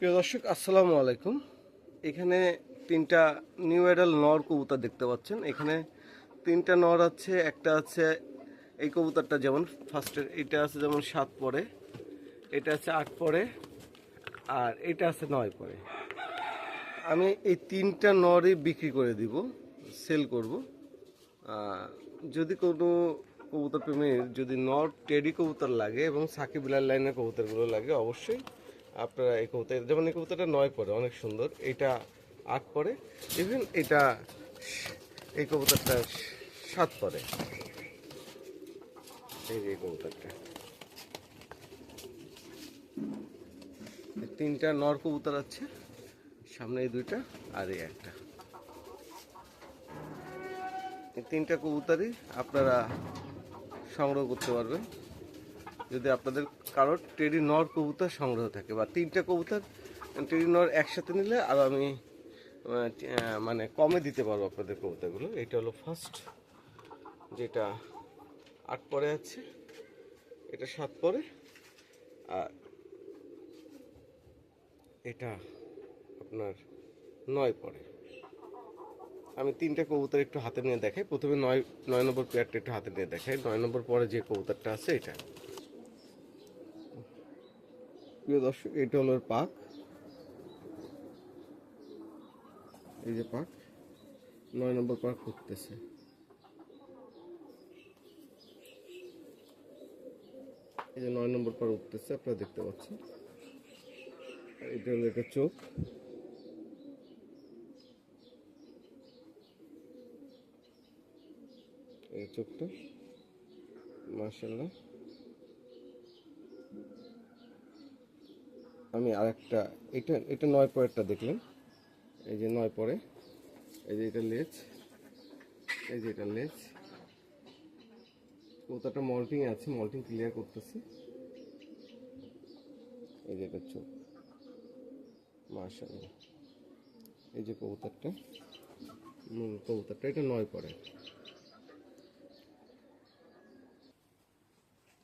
প্রিয় দর্শক, আসসালামু আলাইকুম। এখানে তিনটা নিউ এডাল নর কবুতর দেখতে পাচ্ছেন। এখানে তিনটা নর আছে, একটা আছে, এই কবুতরটা যেমন ফার্স্টের এটা আছে যেমন সাত পরে, এটা আছে আট পরে, আর এটা আছে নয় পরে। আমি এই তিনটা নরই বিক্রি করে দিব সেল করব। যদি কোনো কবুতর প্রেমীর যদি নর টেডি কবুতর লাগে এবং সাকিব লাইনের কবুতরগুলো লাগে, অবশ্যই আপনারা এই কবুতর যেমন এই কবুতরটা নয় পরে, অনেক সুন্দর। এটা আট পরে ইভেন এটা এই কবুতরটা সাত পরে। এই যে কবুতরটা। তিনটা নর কবুতর আছে, সামনে এই দুইটা আর এই একটা। তিনটা কবুতরই আপনারা সংগ্রহ করতে পারবেন। যদি আপনাদের কারোর টেডি নর কবুতর সংগ্রহ থাকে বা তিনটা কবুতর, টেডি নর একসাথে নিলে আর আমি মানে কমে দিতে পারব আপনাদের কবুতরগুলো। এটা হলো ফার্স্ট যেটা আট পরে আছে, এটা সাত পরে, আর এটা আপনার নয় পরে। আমি তিনটা কবুতর একটু হাতে নিয়ে দেখাই। প্রথমে নয় নয় নম্বর পেয়ারটা একটু হাতে নিয়ে দেখাই। নয় নম্বর পরে যে কবুতরটা আছে এটা। প্রিয় দর্শক, এটা হলো পাক। এই যে পাক, নয় নম্বর পাক উঠতেছে এই যে নয় নম্বর পার উঠতেছে, আপনারা দেখতে পাচ্ছেন। এটা হলো একটা চোখ। এই চোখটা মার্শাল্লাহ আমি আরেকটা, এটা এটা নয় পরেরটা দেখলেন। এই যে নয় পরে, এই যে এটা লেজ, এই যে এটা লেজ। কৌতাটা মল্টিং আছে, মল্টিং ক্লিয়ার করতেছি। এই যে এটা চোখ। মার্শাল্লাহ এই যে কবুতরটা মূল কবুতরটা এটা নয় পরে।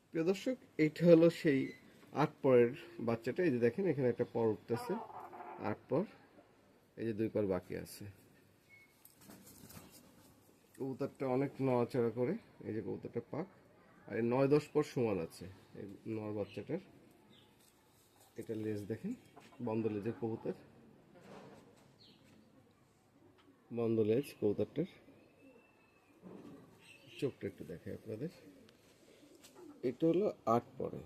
প্রিয় দর্শক এইটা হলো সেই আট পরের বাচ্চাটা, এই যে দেখেন, এখানে একটা পর উঠতেছে। আট পর, এই যে দুই পর বাকি আছে। কবুতরটা অনেক নড়াচড়া করে, এই যে কবুতরটা পাক। আর এই নয় দশ পর সমান আছে, এই নর বাচ্চাটার। এটা লেজ দেখেন, বন্ধ লেজের কবুতর। বন্ধ লেজ কবুতরটার। চোখটা একটু দেখে আপনাদের। এটা হলো আট পরে।